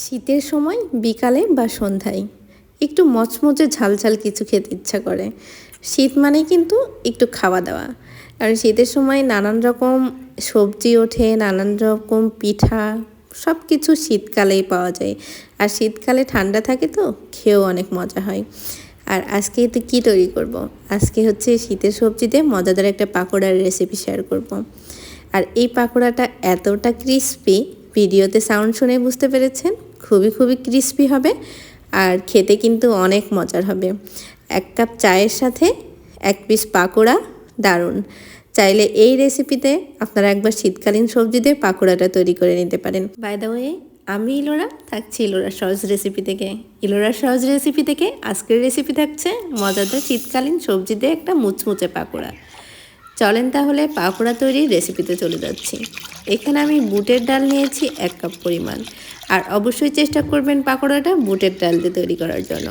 শীতের সময়, বিকালে বা সন্ধ্যায়। একটু মচমচে ঝালঝাল কিছু খেতে ইচ্ছা করে। শীত মানে কিন্তু একটু খাওয়া দাওয়া। কারণ শীতের সময় নানান রকম সবজি ওঠে, নানান রকম পিঠা সব কিছু শীতকালেই পাওয়া যায়। আর শীতকালে ঠান্ডা থাকে তো, খেয়েও অনেক মজা হয়। আর আজকে তো কী তৈরি করব। আজকে হচ্ছে শীতের সবজিতে মজাদার একটা পাকোড়ার রেসিপি শেয়ার করব। আর এই পাকোড়াটা এতটা ক্রিস্পি ভিডিওতে সাউন্ড শুনে বুঝতে পেরেছেন। খুবই খুবই ক্রিস্পি হবে আর খেতে কিন্তু অনেক মজার হবে। এক কাপ চায়ের সাথে এক পিস পাকোড়া, দারুণ। চাইলে এই রেসিপিতে আপনারা একবার শীতকালীন সবজি দিয়ে পাকোড়াটা তৈরি করে নিতে পারেন। বাই দ্য ওয়ে আমি ইলোরা, থাকছি ইলোরা সহজ রেসিপি থেকে। ইলোরা সহজ রেসিপি থেকে আজকের রেসিপি থাকছে মজাদার শীতকালীন সবজি দিয়ে একটা মুচমুচে পাকোড়া। চলেন তাহলে পাকোড়া তৈরির রেসিপিতে চলে যাচ্ছি। এখানে আমি বুটের ডাল নিয়েছি এক কাপ পরিমাণ। আর অবশ্যই চেষ্টা করবেন পাকোড়াটা বুটের ডাল দিয়ে তৈরি করার জন্য।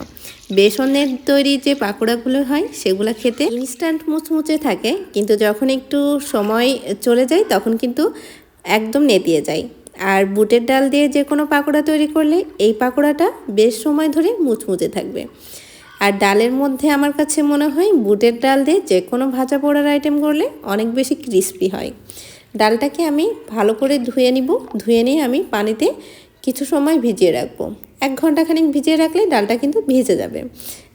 বেসনের তৈরি যে পাকোড়াগুলো হয়, সেগুলো খেতে ইনস্ট্যান্ট মুচমুচে থাকে, কিন্তু যখন একটু সময় চলে যায়, তখন কিন্তু একদম নেতিয়ে যায়। আর বুটের ডাল দিয়ে যে কোনো পাকোড়া তৈরি করলে এই পাকোড়াটা বেশ সময় ধরে মুচমুচে থাকবে। আর ডালের মধ্যে আমার কাছে মনে হয় বুটের ডাল দিয়ে যে কোনো ভাজা পোড়ার আইটেম করলে অনেক বেশি ক্রিস্পি হয়। ডালটাকে আমি ভালো করে ধুয়ে নিব, ধুয়ে নিয়ে আমি পানিতে কিছু সময় ভিজিয়ে রাখব। এক ঘণ্টা খানিক ভিজিয়ে রাখলে ডালটা কিন্তু ভিজে যাবে।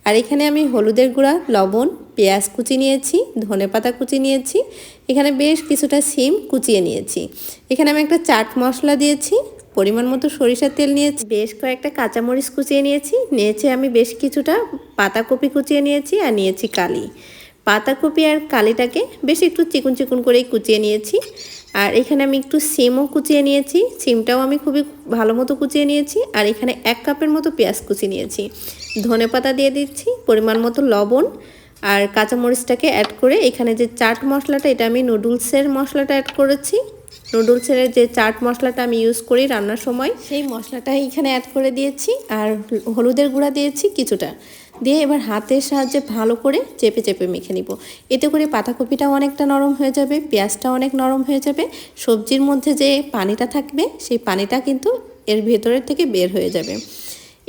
আর এখানে আমি হলুদের গুঁড়া, লবণ, পেঁয়াজ কুচি নিয়েছি, ধনে পাতা কুচি নিয়েছি, এখানে বেশ কিছুটা সিম কুচিয়ে নিয়েছি। এখানে আমি একটা চাট মশলা দিয়েছি পরিমাণ মতো সরিষার তেল নিয়েছি। বেশ কয়েকটা কাঁচামরিচ কুচিয়ে নিয়েছি। নিয়েছি আমি বেশ কিছুটা পাতাকপি কুচিয়ে নিয়েছি আর নিয়েছি কালি। পাতাকপি আর কালিটাকে বেশ একটু চিকুন চিকুন করেই কুচিয়ে নিয়েছি। আর এখানে আমি একটু সিমও কুচিয়ে নিয়েছি। সিমটাও আমি খুবই ভালো মতো কুচিয়ে নিয়েছি। আর এখানে এক কাপের মতো পেঁয়াজ কুচি নিয়েছি। ধনে পাতা দিয়ে দিচ্ছি, পরিমাণ মতো লবণ আর কাঁচামরিচটাকে অ্যাড করে এখানে যে চাট মশলাটা, এটা আমি নুডলসের মশলাটা অ্যাড করেছি। নুডলসের যে চাট মশলাটা আমি ইউজ করি রান্নার সময়, সেই মশলাটা এখানে অ্যাড করে দিয়েছি আর হলুদের গুঁড়া দিয়েছি কিছুটা। দিয়ে এবার হাতের সাহায্যে ভালো করে চেপে চেপে মেখে নিব। এতে করে পাতাকপিটাও অনেকটা নরম হয়ে যাবে পেঁয়াজটা অনেক নরম হয়ে যাবে। সবজির মধ্যে যে পানিটা থাকবে, সেই পানিটা কিন্তু এর ভেতরের থেকে বের হয়ে যাবে।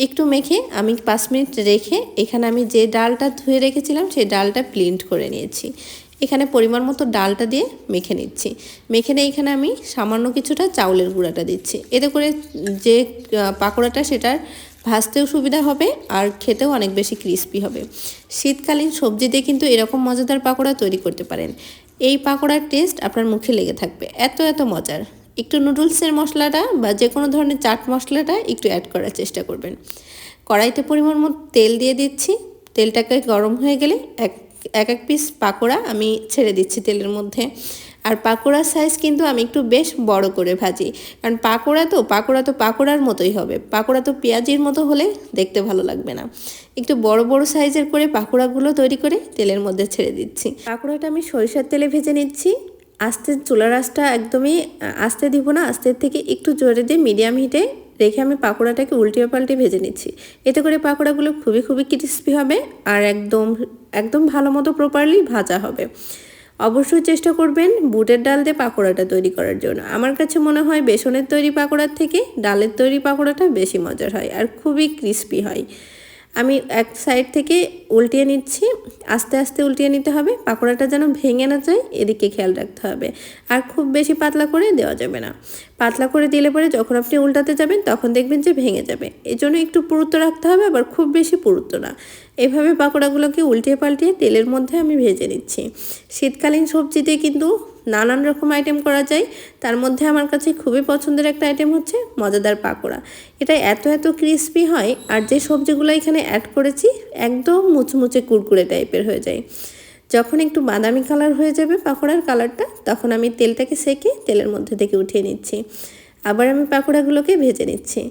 একটু মেখে আমি পাঁচ মিনিট রেখে এখানে আমি যে ডালটা ধুয়ে রেখেছিলাম, সেই ডালটা প্লিন্ট করে নিয়েছি। এখানে পরিমাণ মতো ডালটা দিয়ে মেখে নিচ্ছি। মেখে নিয়ে এখানে আমি সামান্য কিছুটা চাউলের গুঁড়াটা দিচ্ছি। এতে করে যে পাকোড়াটা সেটার ভাজতেও সুবিধা হবে আর খেতেও অনেক বেশি ক্রিস্পি হবে। শীতকালীন সবজি দিয়ে কিন্তু এরকম মজাদার পাকোড়া তৈরি করতে পারেন। এই পাকোড়ার টেস্ট আপনার মুখে লেগে থাকবে। এত এত মজার। একটু নুডলসের মশলাটা বা যে কোনো ধরনের চাট মশলাটা একটু অ্যাড করার চেষ্টা করবেন। কড়াইতে পরিমাণ মতো তেল দিয়ে দিচ্ছি। তেলটাকে গরম হয়ে গেলে এক এক এক পিস পাকোড়া আমি ছেড়ে দিচ্ছি তেলের মধ্যে। আর পাকোড়ার সাইজ কিন্তু আমি একটু বেশ বড় করে ভাজি। কারণ পাকোড়া তো পাকোড়া তো পাকোড়ার মতোই হবে। পাকোড়া তো পেঁয়াজির মতো হলে দেখতে ভালো লাগবে না। একটু বড় বড় সাইজের করে পাকোড়াগুলো তৈরি করে তেলের মধ্যে ছেড়ে দিচ্ছি। পাকোড়াটা আমি সরিষার তেলে ভেজে নিচ্ছি। আস্তে চুলার আঁচটা একদমই আস্তে দিব না, আস্তের থেকে একটু জোরে দিয়ে মিডিয়াম হিটে রেখে আমি পাকোড়াটাকে উল্টিয়ে পাল্টে ভেজে নিচ্ছি। এতে করে পাকোড়াগুলো খুবই খুবই ক্রিস্পি হবে আর একদম একদম ভালো মতো প্রপারলি ভাজা হবে। অবশ্যই চেষ্টা করবেন বুটের ডাল দিয়ে পাকোড়াটা তৈরি করার জন্য। আমার কাছে মনে হয় বেসনের তৈরি পাকোড়ার থেকে ডালের তৈরি পাকোড়াটা বেশি মজার হয় আর খুবই ক্রিস্পি হয়। আমি এক সাইড থেকে উল্টিয়ে নিচ্ছি, আস্তে আস্তে উল্টিয়ে নিতে হবে, পাকোড়াটা যেন ভেঙে না যায়, এদিকে খেয়াল রাখতে হবে। আর খুব বেশি পাতলা করে দেওয়া যাবে না। পাতলা করে দিলে পরে যখন আপনি উল্টাতে যাবেন, তখন দেখবেন যে ভেঙে যাবে। এই জন্য একটু পুরুত্ব রাখতে হবে, আবার খুব বেশি পুরুত্ব না। এভাবে পাকোড়াগুলোকে উল্টিয়ে পাল্টিয়ে তেলের মধ্যে আমি ভেজে নিচ্ছি। শীতকালীন সবজিতে কিন্তু নানান রকম আইটেম করা যায়। তার মধ্যে আমার কাছে খুবই পছন্দের একটা আইটেম হচ্ছে মজাদার পাকোড়া। এটা এত এত ক্রিস্পি হয় আর যে সবজিগুলো এখানে অ্যাড করেছি একদম মুচমুচে কুরকুরে টাইপের হয়ে যায়। যখন একটু বাদামি কালার হয়ে যাবে পাকোড়ার কালারটা তখন আমি তেলটাকে সেকে তেলের মধ্যে থেকে উঠিয়ে নিচ্ছি। আবার আমি পাকোড়াগুলোকে ভেজে নিচ্ছি।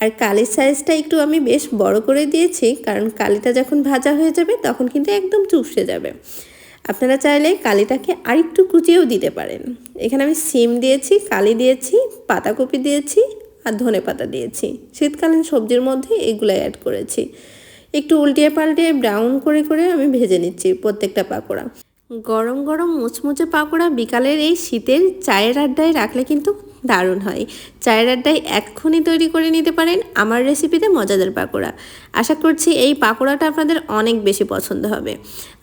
আর কালির সাইজটা একটু আমি বেশ বড় করে দিয়েছি, কারণ কালিটা যখন ভাজা হয়ে যাবে তখন কিন্তু একদম চুপসে যাবে। আপনারা চাইলে কালিটাকে আরেকটু কুচিয়েও দিতে পারেন। এখানে আমি সিম দিয়েছি, কালি দিয়েছি, পাতাকপি দিয়েছি আর ধনে পাতা দিয়েছি। শীতকালীন সবজির মধ্যে এগুলো অ্যাড করেছি। একটু উল্টিয়ে পাল্টিয়ে ব্রাউন করে করে আমি ভেজে নিচ্ছি প্রত্যেকটা পাকোড়া। গরম গরম মুচমুচে পাকোড়া বিকালের এই শীতের চায়ের আড্ডায় রাখলে কিন্তু দারুণ হয়। চায়ের আড্ডায় এক্ষুনি তৈরি করে নিতে পারেন আমার রেসিপিতে মজাদার পাকোড়া। আশা করছি এই পাকোড়াটা আপনাদের অনেক বেশি পছন্দ হবে।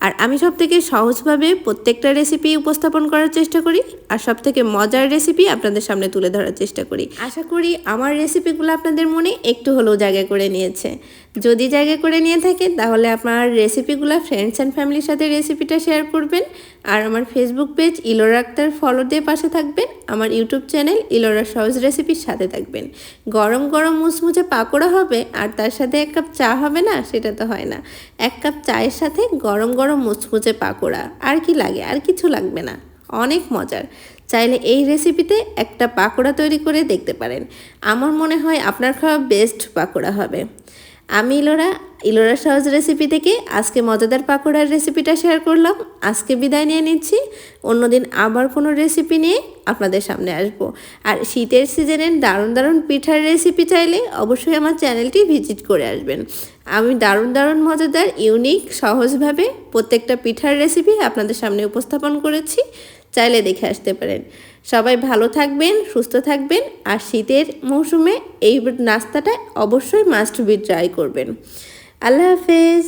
আর আমি সব থেকে সহজভাবে প্রত্যেকটা রেসিপি উপস্থাপন করার চেষ্টা করি আর সব থেকে মজার রেসিপি আপনাদের সামনে তুলে ধরার চেষ্টা করি। আশা করি আমার রেসিপিগুলো আপনাদের মনে একটু হলেও জায়গা করে নিয়েছে। যদি জায়গা করে নিয়ে থাকে তাহলে আপনার রেসিপিগুলো ফ্রেন্ডস অ্যান্ড ফ্যামিলির সাথে রেসিপিটা শেয়ার করবেন। আর আমার Facebook page Ilor Akter follow দিয়ে পাশে থাকবেন। আমার ইউটিউব চ্যানেল ইলোরা সহজ রেসিপির সাথে থাকবেন। গরম গরম মুচমুচে পাকোড়া হবে আর তার সাথে এক কাপ চা হবে না, সেটা তো হয় না। এক কাপ চায়ের সাথে গরম গরম মুচমুচে পাকোড়া। আর কি লাগে? আর কিছু লাগবে না। অনেক মজার। চাইলে এই রেসিপিতে একটা পাকোড়া তৈরি করে দেখতে পারেন। আমার মনে হয় আপনার খাওয়া বেস্ট পাকোড়া হবে। আমি ইলোরা ইলোরা সহজ রেসিপি থেকে আজকে মজাদার পাকোড়ার রেসিপিটা শেয়ার করলাম। আজকে বিদায় নিয়ে নিচ্ছি। অন্যদিন আবার কোনো রেসিপি নিয়ে আপনাদের সামনে আসব। আর শীতের সিজনের দারুণ দারুণ পিঠার রেসিপি চাইলে অবশ্যই আমার চ্যানেলটি ভিজিট করে আসবেন। আমি দারুণ দারুণ মজাদার ইউনিক সহজভাবে প্রত্যেকটা পিঠার রেসিপি আপনাদের সামনে উপস্থাপন করেছি। চাইলে দেখে আসতে পারেন। সবাই ভালো থাকবেন, সুস্থ থাকবেন আর শীতের মৌসুমে এই নাস্তাটা অবশ্যই মাস্ট বি ট্রাই করবেন। আল্লাহ হাফেজ।